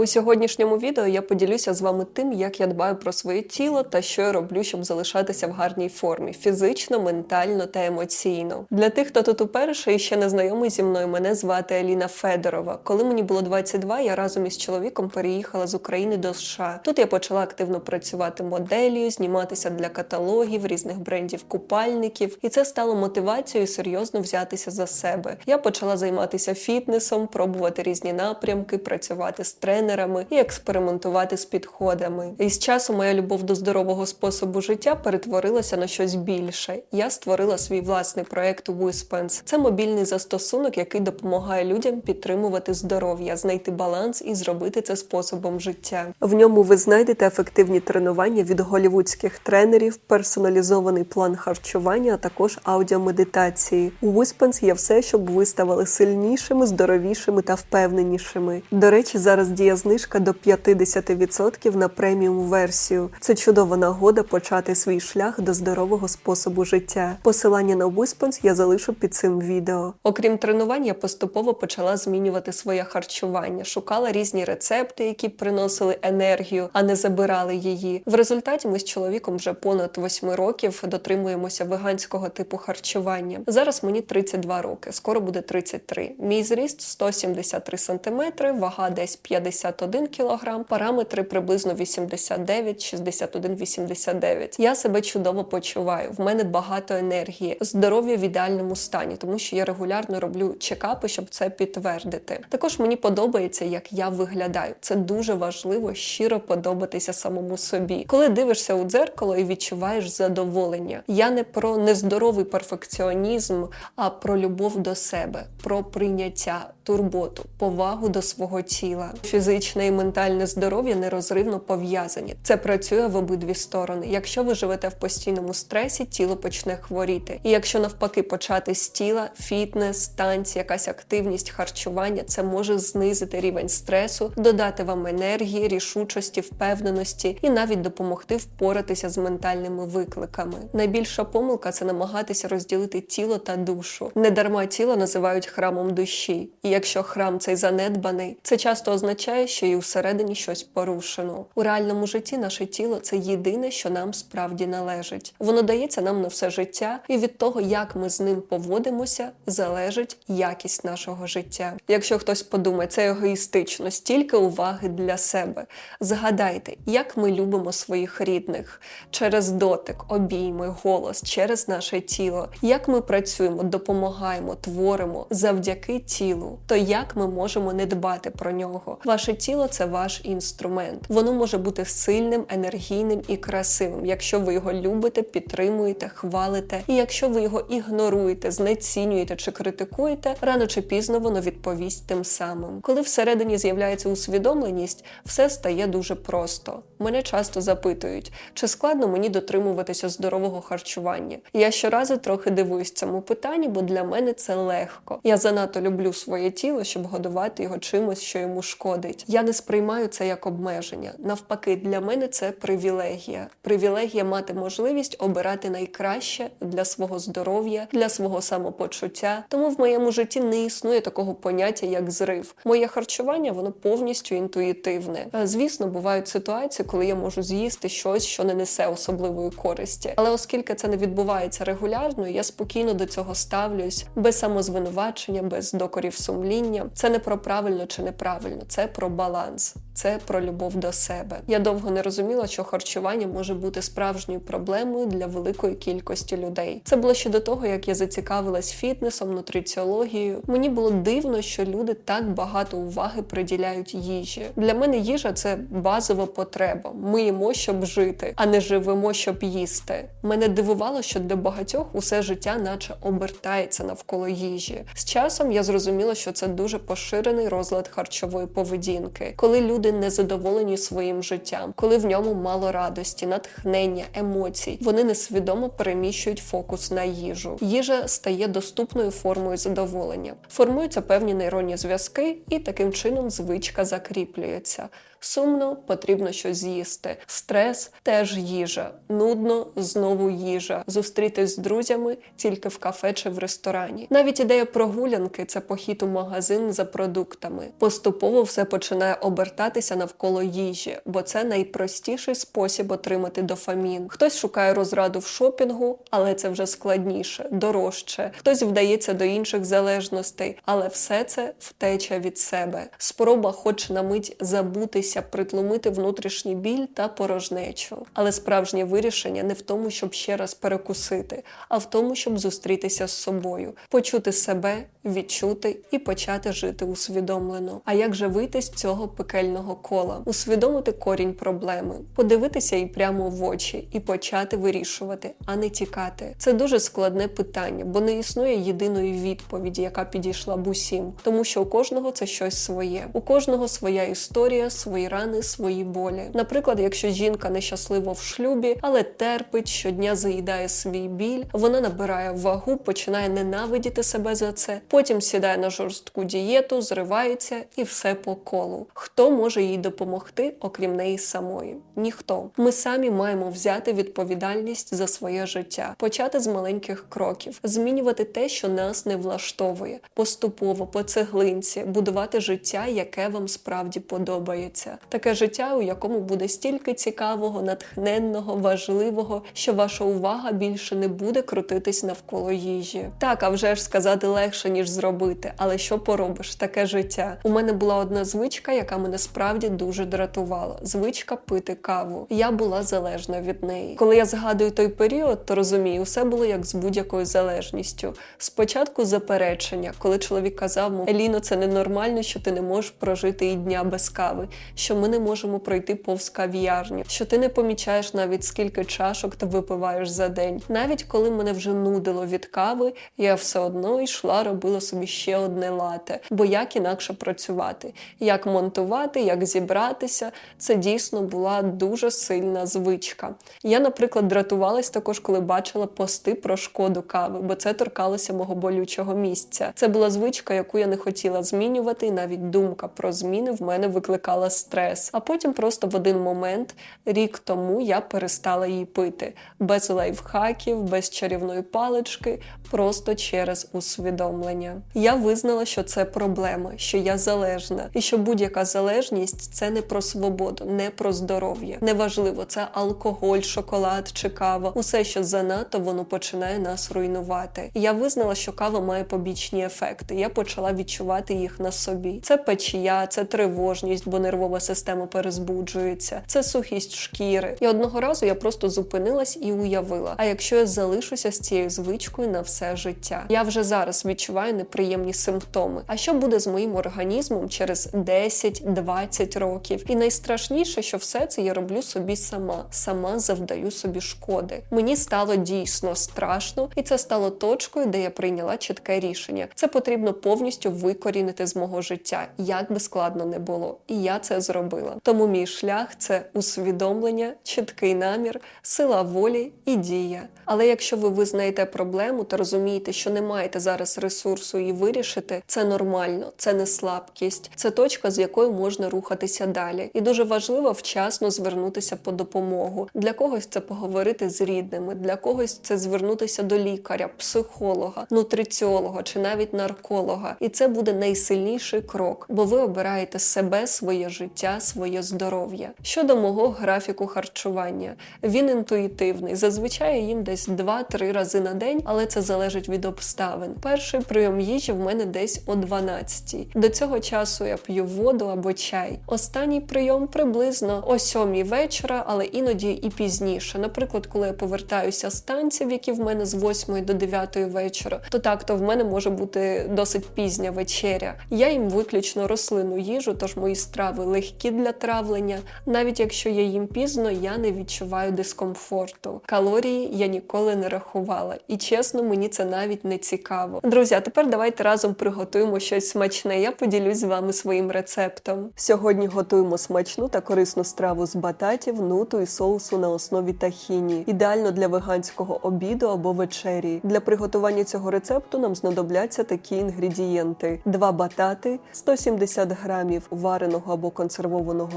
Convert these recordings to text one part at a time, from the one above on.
У сьогоднішньому відео я поділюся з вами тим, як я дбаю про своє тіло та що я роблю, щоб залишатися в гарній формі фізично, ментально та емоційно. Для тих, хто тут уперше і ще не знайомий зі мною, мене звати Аліна Федорова. Коли мені було 22, я разом із чоловіком переїхала з України до США. Тут я почала активно працювати моделлю, зніматися для каталогів, різних брендів купальників, і це стало мотивацією серйозно взятися за себе. Я почала займатися фітнесом, пробувати різні напрямки, працювати з тренерами і експериментувати з підходами. І з часом моя любов до здорового способу життя перетворилася на щось більше. Я створила свій власний проект Wispens. Це мобільний застосунок, який допомагає людям підтримувати здоров'я, знайти баланс і зробити це способом життя. В ньому ви знайдете ефективні тренування від голівудських тренерів, персоналізований план харчування, а також аудіомедитації. У Wispens є все, щоб ви ставали сильнішими, здоровішими та впевненішими. До речі, зараз діє знижка до 50% на преміум версію. Це чудова нагода почати свій шлях до здорового способу життя. Посилання на Wispens я залишу під цим відео. Окрім тренувань, я поступово почала змінювати своє харчування, шукала різні рецепти, які приносили енергію, а не забирали її. В результаті ми з чоловіком вже понад 8 років дотримуємося веганського типу харчування. Зараз мені 32 роки, скоро буде 33. Мій зріст 173 см, вага десь 51 кг, параметри приблизно 89, 61, 89. Я себе чудово почуваю. В мене багато енергії, здоров'я в ідеальному стані, тому що я регулярно роблю чекапи, щоб це підтвердити. Також мені подобається, як я виглядаю. Це дуже важливо щиро подобатися самому собі. Коли дивишся у дзеркало і відчуваєш задоволення. Я не про нездоровий перфекціонізм, а про любов до себе, про прийняття, турботу, повагу до свого тіла. Фізичне і ментальне здоров'я нерозривно пов'язані. Це працює в обидві сторони. Якщо ви живете в постійному стресі, тіло почне хворіти. І якщо навпаки почати з тіла, фітнес, танці, якась активність, харчування, це може знизити рівень стресу, додати вам енергії, рішучості, впевненості і навіть допомогти впоратися з ментальними викликами. Найбільша помилка це намагатися розділити тіло та душу. Недарма тіло називають храмом душі. І якщо храм цей занедбаний, це часто означає, що і всередині щось порушено. У реальному житті наше тіло це єдине, що нам справді належить. Воно дається нам на все життя, і від того, як ми з ним поводимося, залежить якість нашого життя. Якщо хтось подумає, це егоїстично, стільки уваги для себе. Згадайте, як ми любимо своїх рідних через дотик, обійми, голос, через наше тіло, як ми працюємо, допомагаємо, творимо завдяки тілу, то як ми можемо не дбати про нього? Ваше тіло це ваш інструмент. Воно може бути сильним, енергійним і красивим, якщо ви його любите, підтримуєте, хвалите, і якщо ви його ігноруєте, знецінюєте чи критикуєте, рано чи пізно воно відповість тим самим. Коли всередині з'являється усвідомленість, все стає дуже просто. Мене часто запитують, чи складно мені дотримуватися здорового харчування. Я щоразу трохи дивуюсь цьому питанні, бо для мене це легко. Я занадто люблю своє тіло, щоб годувати його чимось, що йому шкодить. Я не сприймаю це як обмеження. Навпаки, для мене це привілегія. Привілегія мати можливість обирати найкраще для свого здоров'я, для свого самопочуття. Тому в моєму житті не існує такого поняття, як зрив. Моє харчування воно повністю інтуїтивне. Е, Звісно, бувають ситуації, коли я можу з'їсти щось, що не несе особливої користі. Але оскільки це не відбувається регулярно, я спокійно до цього ставлюсь без самозвинувачення, без докорів сумління. Це не про правильно чи неправильно, це про баланс. Це про любов до себе. Я довго не розуміла, що харчування може бути справжньою проблемою для великої кількості людей. Це було ще до того, як я зацікавилась фітнесом, нутриціологією. Мені було дивно, що люди так багато уваги приділяють їжі. Для мене їжа це базова потреба. Ми їмо, щоб жити, а не живемо, щоб їсти. Мене дивувало, що для багатьох усе життя, наче обертається навколо їжі. З часом я зрозуміла, що це дуже поширений розлад харчової поведінки, коли люди не задоволені своїм життям, коли в ньому мало радості, натхнення, емоцій. Вони несвідомо переміщують фокус на їжу. Їжа стає доступною формою задоволення. Формуються певні нейронні зв'язки, і таким чином звичка закріплюється. Сумно потрібно щось з'їсти. Стрес теж їжа. Нудно знову їжа. Зустрітись з друзями тільки в кафе чи в ресторані. Навіть ідея прогулянки це похід у магазин за продуктами. Поступово все починає обертатися навколо їжі, бо це найпростіший спосіб отримати дофамін. Хтось шукає розраду в шопінгу, але це вже складніше, дорожче. Хтось вдається до інших залежностей, але все це втеча від себе. Спроба, хоч на мить забутися, притлумити внутрішній біль та порожнечу. Але справжнє вирішення не в тому, щоб ще раз перекусити, а в тому, щоб зустрітися з собою, почути себе, відчути і почати жити усвідомлено. А як же вийти з цього пекельного кола? Усвідомити корінь проблеми, подивитися їй прямо в очі і почати вирішувати, а не тікати. Це дуже складне питання, бо не існує єдиної відповіді, яка підійшла б усім, тому що у кожного це щось своє, у кожного своя історія, свої рани, свої болі. Наприклад, якщо жінка нещаслива в шлюбі, але терпить, щодня заїдає свій біль, вона набирає вагу, починає ненавидіти себе за це, потім сідає на жорстку дієту, зривається і все по колу. Хто може їй допомогти, окрім неї самої? Ніхто. Ми самі маємо взяти відповідальність за своє життя, почати з маленьких кроків, змінювати те, що нас не влаштовує, поступово по цеглинці, будувати життя, яке вам справді подобається. Таке життя, у якому буде стільки цікавого, натхненного, важливого, що ваша увага більше не буде крутитись навколо їжі. Так, а вже ж сказати легше, ніж зробити, але що поробиш? Таке життя. У мене була одна звичка, яка мене справді дуже дратувала: звичка пити каву. Я була залежна від неї. Коли я згадую той період, то розумію, все було як з будь-якою залежністю. Спочатку заперечення, коли чоловік казав, мов, Еліно, це ненормально, що ти не можеш прожити і дня без кави, що ми не можемо пройти повз кав'ярню, що ти не помічаєш навіть скільки чашок ти випиваєш за день. Навіть коли мене вже нудило від кави, я все одно йшла, робила собі ще одне лате, бо як інакше працювати, як монтувати, як зібратися. Це дійсно була дуже сильна звичка. Я, наприклад, дратувалась також, коли бачила пости про шкоду кави, бо це торкалося мого болючого місця. Це була звичка, яку я не хотіла змінювати, і навіть думка про зміни в мене викликала стрес. А потім просто в один момент, рік тому, я перестала її пити без лайфхаків, без чарівної палички, просто через усвідомлення. Я визнала, що це проблема, що я залежна, і що будь-яка залежність це не про свободу, не про здоров'я. Неважливо, це алкоголь, шоколад чи кава. Усе, що занадто, воно починає нас руйнувати. Я визнала, що кава має побічні ефекти. Я почала відчувати їх на собі. Це печія, це тривожність, бо система перезбуджується, це сухість шкіри. І одного разу я просто зупинилась і уявила: а якщо я залишуся з цією звичкою на все життя, я вже зараз відчуваю неприємні симптоми. А що буде з моїм організмом через 10-20 років? І найстрашніше, що все це я роблю собі сама, сама завдаю собі шкоди. Мені стало дійсно страшно, і це стало точкою, де я прийняла чітке рішення. Це потрібно повністю викорінити з мого життя, як би складно не було. І я це зробила. Тому мій шлях це усвідомлення, чіткий намір, сила волі і дія. Але якщо ви визнаєте проблему та розумієте, що не маєте зараз ресурсу її вирішити, це нормально, це не слабкість, це точка, з якою можна рухатися далі. І дуже важливо вчасно звернутися по допомогу. Для когось це поговорити з рідними, для когось це звернутися до лікаря, психолога, нутриціолога чи навіть нарколога. І це буде найсильніший крок, бо ви обираєте себе, своє життя, своє здоров'я. Щодо мого графіку харчування, він інтуїтивний. Зазвичай їм десь 2-3 рази на день, але це залежить від обставин. Перший прийом їжі в мене десь о 12. До цього часу я п'ю воду або чай. Останній прийом приблизно о 7 вечора, але іноді і пізніше. Наприклад, коли я повертаюся з танців, які в мене з 8 до 9 вечора, то так то в мене може бути досить пізня вечеря. Я їм виключно рослинну їжу, тож мої страви легкі для травлення. Навіть якщо я їм пізно, я не відчуваю дискомфорту. Калорії я ніколи не рахувала, і чесно, мені це навіть не цікаво. Друзі, а тепер давайте разом приготуємо щось смачне. Я поділюсь з вами своїм рецептом. Сьогодні готуємо смачну та корисну страву з бататів, нуту і соусу на основі тахіні. Ідеально для веганського обіду або вечері. Для приготування цього рецепту нам знадобляться такі інгредієнти: 2 батати, 170 грамів вареного або консервованого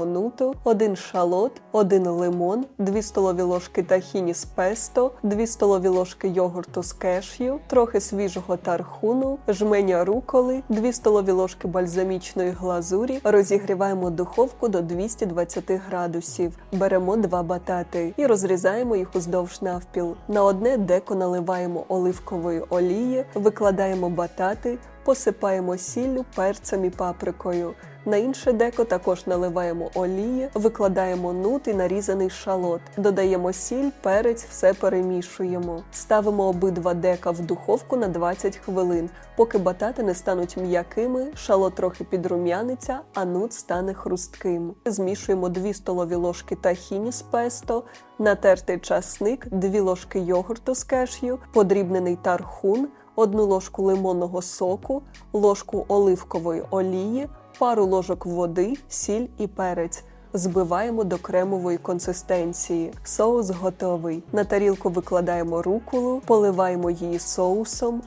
нуту, 1 шалот, 1 лимон, 2 столові ложки тахіні з песто, 2 столові ложки йогурту з кешю, трохи свіжого тархуну, жменя руколи, 2 столові ложки бальзамічної глазурі. Розігріваємо духовку до 220 градусів. Беремо два батати і розрізаємо їх уздовж навпіл. На одне деко наливаємо оливкової олії, викладаємо батати, посипаємо сіллю, перцем і паприкою. На інше деко також наливаємо олії, викладаємо нут і нарізаний шалот, додаємо сіль, перець, все перемішуємо. Ставимо обидва дека в духовку на 20 хвилин, поки батати не стануть м'якими, шалот трохи підрум'яниться, а нут стане хрустким. Змішуємо 2 столові ложки тахіні з песто, натертий часник, 2 ложки йогурту з кешю, подрібнений тархун, одну ложку лимонного соку, ложку оливкової олії, пару ложок води, сіль і перець. Збиваємо до кремової консистенції. Соус готовий. На тарілку викладаємо рукулу, поливаємо її соусом.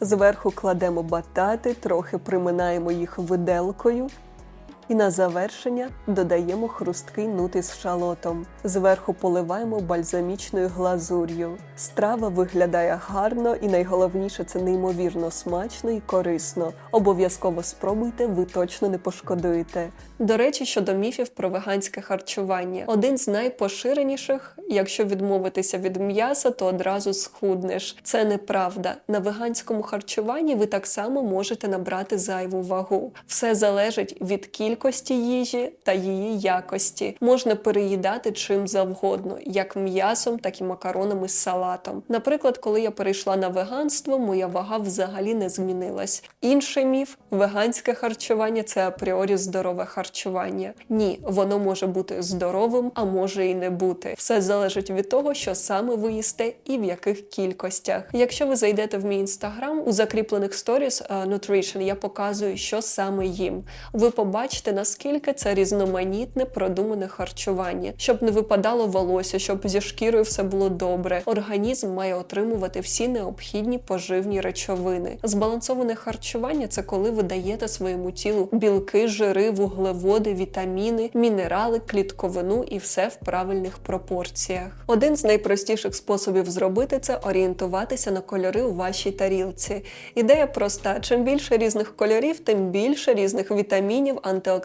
Зверху кладемо батати, трохи приминаємо їх виделкою. І на завершення додаємо хрусткий нут із шалотом. Зверху поливаємо бальзамічною глазур'ю. Страва виглядає гарно і найголовніше це неймовірно смачно і корисно. Обов'язково спробуйте, ви точно не пошкодуєте. До речі, щодо міфів про веганське харчування, один з найпоширеніших, якщо відмовитися від м'яса, то одразу схуднеш. Це неправда. На веганському харчуванні ви так само можете набрати зайву вагу. Все залежить від кількості їжі та її якості. Можна переїдати чим завгодно, як м'ясом, так і макаронами з салатом. Наприклад, коли я перейшла на веганство, моя вага взагалі не змінилась. Інший міф веганське харчування це апріорі здорове харчування. Ні, воно може бути здоровим, а може і не бути. Все залежить від того, що саме ви їсте і в яких кількостях. Якщо ви зайдете в мій інстаграм у закріплених сторіс е, Nutrition, я показую, що саме їм. Ви побачите, наскільки це різноманітне продумане харчування, щоб не випадало волосся, щоб зі шкірою все було добре. Організм має отримувати всі необхідні поживні речовини. Збалансоване харчування це коли ви даєте своєму тілу білки, жири, вуглеводи, вітаміни, мінерали, клітковину і все в правильних пропорціях. Один з найпростіших способів зробити це орієнтуватися на кольори у вашій тарілці. Ідея проста: чим більше різних кольорів, тим більше різних вітамінів, антиоксидантів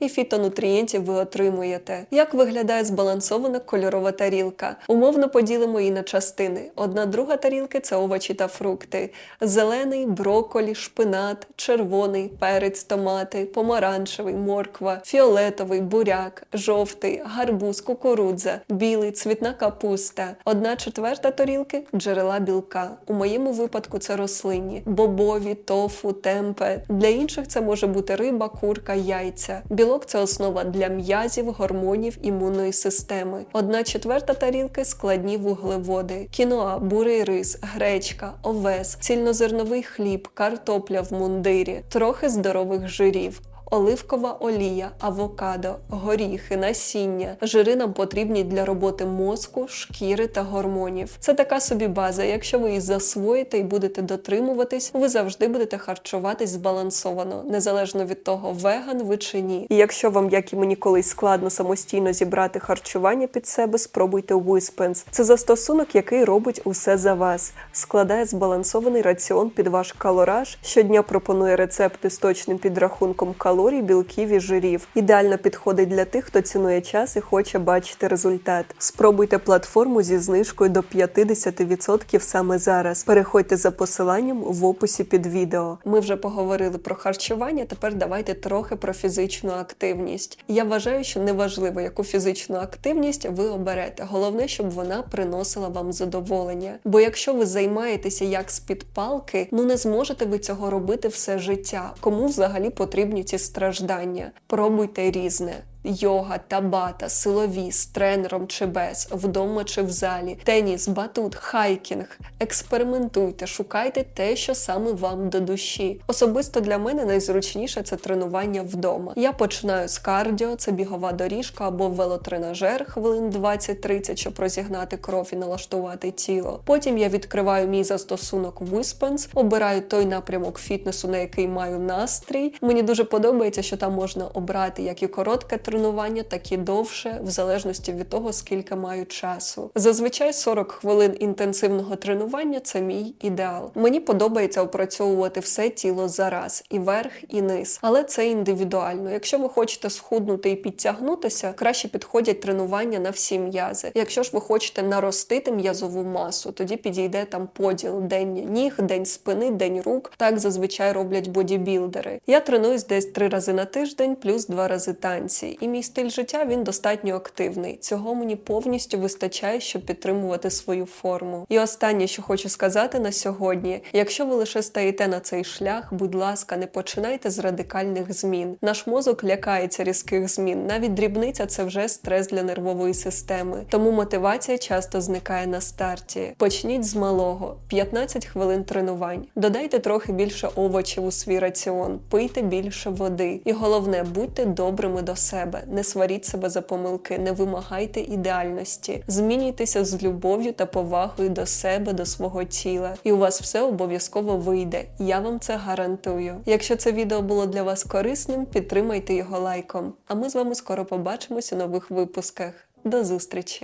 і фітонутрієнтів ви отримуєте. Як виглядає збалансована кольорова тарілка? Умовно поділимо її на частини. Одна друга тарілки це овочі та фрукти: зелений, брокколі, шпинат, червоний, перець, томати, помаранчевий, морква, фіолетовий, буряк, жовтий, гарбуз, кукурудза, білий, цвітна капуста. Одна четверта тарілки джерела білка. У моєму випадку це рослинні, бобові, тофу, темпе. Для інших це може бути риба, курка, яйця. Білок це основа для м'язів, гормонів, імунної системи. Одна четверта тарілки складні вуглеводи, кіноа, бурий рис, гречка, овес, цільнозерновий хліб, картопля в мундирі, трохи здорових жирів. Оливкова олія, авокадо, горіхи, насіння. Жири нам потрібні для роботи мозку, шкіри та гормонів. Це така собі база. Якщо ви її засвоїте і будете дотримуватись, ви завжди будете харчуватись збалансовано, незалежно від того, веган ви чи ні. І якщо вам, як і мені колись складно самостійно зібрати харчування під себе, спробуйте Wispens. Це застосунок, який робить усе за вас, складає збалансований раціон під ваш калораж. Щодня пропонує рецепти з точним підрахунком калорій, білків і жирів. Ідеально підходить для тих, хто цінує час і хоче бачити результат. Спробуйте платформу зі знижкою до 50% саме зараз. Переходьте за посиланням в описі під відео. Ми вже поговорили про харчування. Тепер давайте трохи про фізичну активність. Я вважаю, що неважливо, яку фізичну активність ви оберете. Головне, щоб вона приносила вам задоволення. Бо якщо ви займаєтеся як з-під палки, ну не зможете ви цього робити все життя. Кому взагалі потрібні ці страждання? Пробуйте різне. Йога, табата, силові з тренером чи без, вдома чи в залі, теніс, батут, хайкінг. Експериментуйте, шукайте те, що саме вам до душі. Особисто для мене найзручніше це тренування вдома. Я починаю з кардіо, це бігова доріжка або велотренажер хвилин 20-30, щоб розігнати кров і налаштувати тіло. Потім я відкриваю мій застосунок Wispens, обираю той напрямок фітнесу, на який маю настрій. Мені дуже подобається, що там можна обрати як і коротке тренування, тренування, так і довше, в залежності від того, скільки маю часу. Зазвичай 40 хвилин інтенсивного тренування це мій ідеал. Мені подобається опрацьовувати все тіло зараз, і верх, і низ, але це індивідуально. Якщо ви хочете схуднути і підтягнутися, краще підходять тренування на всі м'язи. Якщо ж ви хочете наростити м'язову масу, тоді підійде там поділ день ніг, день спини, день рук. Так зазвичай роблять бодібілдери. Я тренуюсь десь три рази на тиждень, плюс два рази танці. І мій стиль життя він достатньо активний. Цього мені повністю вистачає, щоб підтримувати свою форму. І останнє, що хочу сказати на сьогодні: якщо ви лише стаєте на цей шлях, будь ласка, не починайте з радикальних змін. Наш мозок лякається різких змін. Навіть дрібниця це вже стрес для нервової системи. Тому мотивація часто зникає на старті. Почніть з малого 15 хвилин тренувань. Додайте трохи більше овочів у свій раціон, пийте більше води. І головне, будьте добрими до себе, не сваріть себе за помилки, не вимагайте ідеальності. Змінюйтеся з любов'ю та повагою до себе, до свого тіла, і у вас все обов'язково вийде. Я вам це гарантую. Якщо це відео було для вас корисним, підтримайте його лайком. А ми з вами скоро побачимось у нових випусках. До зустрічі!